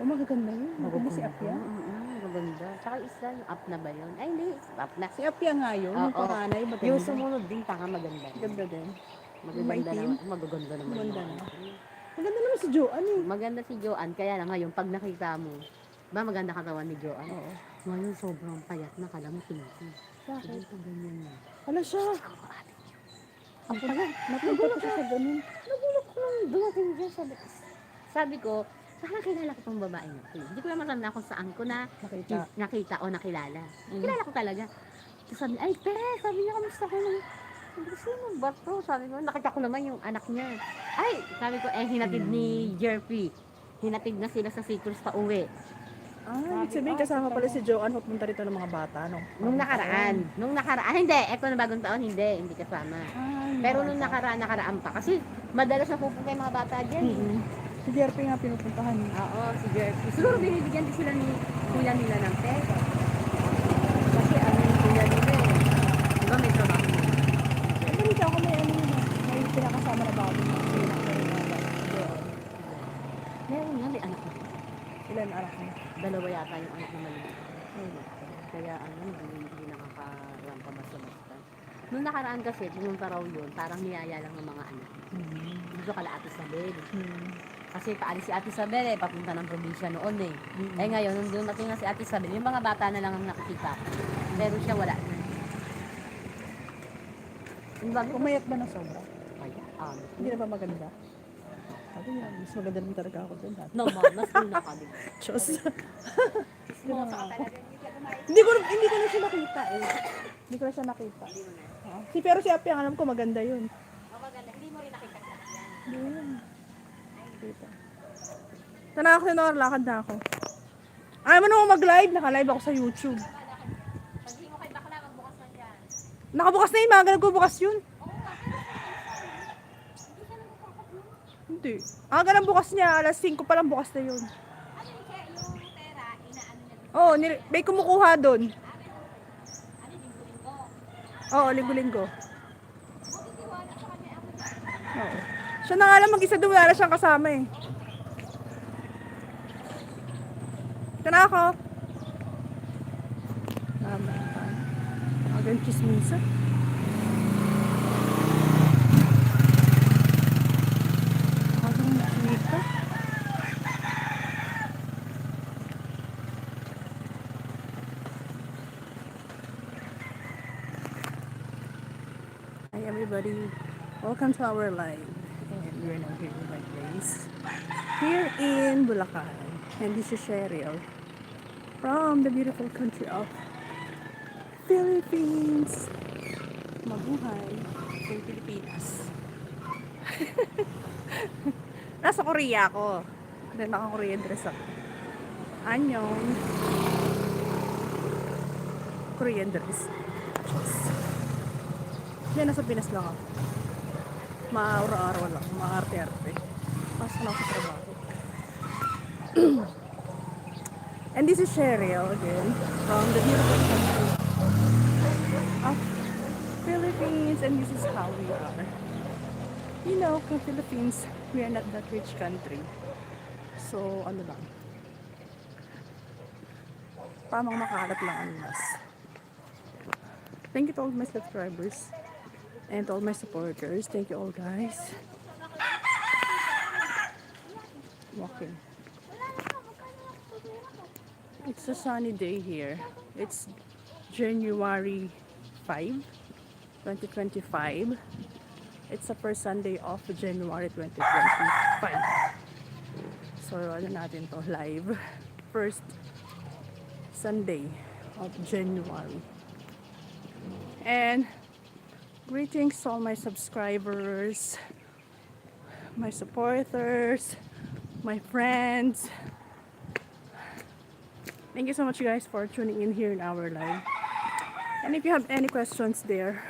Oh, magaganda yun. Maganda si Apia. Mm, maganda. Tsaka isa, up na ba yun? Ay, hindi. Up na. Si Apia nga yun. Yung Oo. panganay, maganda. Yung sumunod din, tanga maganda. Ganda din. Magaganda Maitim. naman. Magaganda naman. Maganda yun. Maganda naman si Joanne eh. Maganda si Joanne. Kaya lang ngayon, pag nakita mo, ba maganda katawan ni Joanne? Oo. Ngayon, sobrang payat na. Kala mo pinky. Bakit? Pa ganyan na. Wala siya. Ang payat. Napunta ko siya sa ganun. Nagulok ko nung dumating dyan. Sabi, sabi ko, parang kilala ko tong babae na to. Hindi ko naman alam na kung saan ko na Nakita. nakita o nakilala. Mm. Kilala ko talaga. Tapos sabi, ay, te, sabi niya, kamusta ka na? Sabi ko, sino ba to? Sabi ko, nakita ko naman yung anak niya. Ay, sabi ko, eh, hinatid ni Jerpy. Hinatid na sila sa Citrus pa uwi. Ah, ibig sabihin kasama pala si Joanne papunta rito ng mga bata, no? Nung nakaraan. Nung nakaraan. Hindi, eto na bagong taon, hindi. Hindi kasama. Ah, Pero nung nakaraan, nakaraan pa. Kasi madalas na pupunta yung mga bata dyan. eh. Mm-hmm. Si Jerpy nga pinupuntahan niya. Oo, si Jerpy. Siguro binibigyan din sila ni kuya nila ng pera. Kasi ano yung kuya nila eh. Di ba may trabaho na? Ay, balita ako may ano yun. ah. May pinakasama na bago na. Meron nga, may anak na. Ilan anak niya? Dalawa yata yung anak na maliit. Kaya ano, hindi, hindi nakakarampa basta-basta. Nung nakaraan kasi, pumunta raw yun, parang niyaya lang ng mga anak. Hmm. Dito kala Ate Isabel. Hmm. Kasi paalis si Ate Isabel eh, papunta ng probinsya noon eh. Hmm. Eh ngayon, nung dumating na si Ate Isabel, yung mga bata na lang ang nakikita. Pero siya wala na. Bago Umayat ba ng sobra? Kaya, um, Hindi na ba maganda? Sabi niya, mas maganda naman talaga ako dati. no, ma, mas una ka din. Diyos. Hindi ko hindi ko na siya nakita eh. Hindi ko na siya nakita. Si pero si Apia alam ko maganda 'yun. Oh, maganda. Hindi mo rin nakita yan. Hindi Kita. Tana ako na lakad na ako. Ay, mo na mag-live, naka-live ako sa YouTube. Nakabukas na yun, mga nagbubukas yun. Hindi. Ah, ganun bukas niya, alas 5 pa lang bukas na yun. Oo, oh, may kumukuha doon. Ano yung linggo-linggo? Oo, linggo-linggo. Siya na nga lang mag-isa doon, wala siyang kasama eh. Ito na ako. Tama. Agang chismisa. Everybody, welcome to our live. We're now here in my place. Here in Bulacan. And this is Cheryl from the beautiful country of Philippines. Mabuhay sa Pilipinas. Nasa Korea ako. Then naka-Korean dress ako. Annyeong. Korean dress. Yan, nasa Pinas lang ako. Maaraw-araw lang. Maarte-arte. Pasok na ako trabaho. And this is Cheryl again from the beautiful country of Philippines. And this is how we are. You know, kung Philippines, we are not that rich country. So, ano lang. Tamang makalat lang ang mas. Thank you to all my subscribers and all my supporters. Thank you all guys. Walking. It's a sunny day here. It's January 5, 2025. It's the first Sunday of January 2025. So, ano natin to, live. First Sunday of January. And greetings all my subscribers, my supporters, my friends. Thank you so much guys for tuning in here in our live. And if you have any questions there,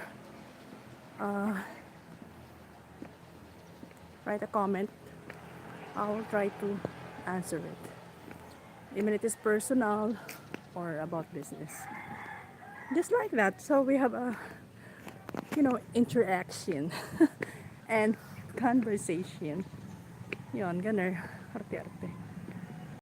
uh, write a comment. I will try to answer it. Even it is personal or about business just like that. So we have a, you know, interaction and conversation. Yun, ganun, arte-arte.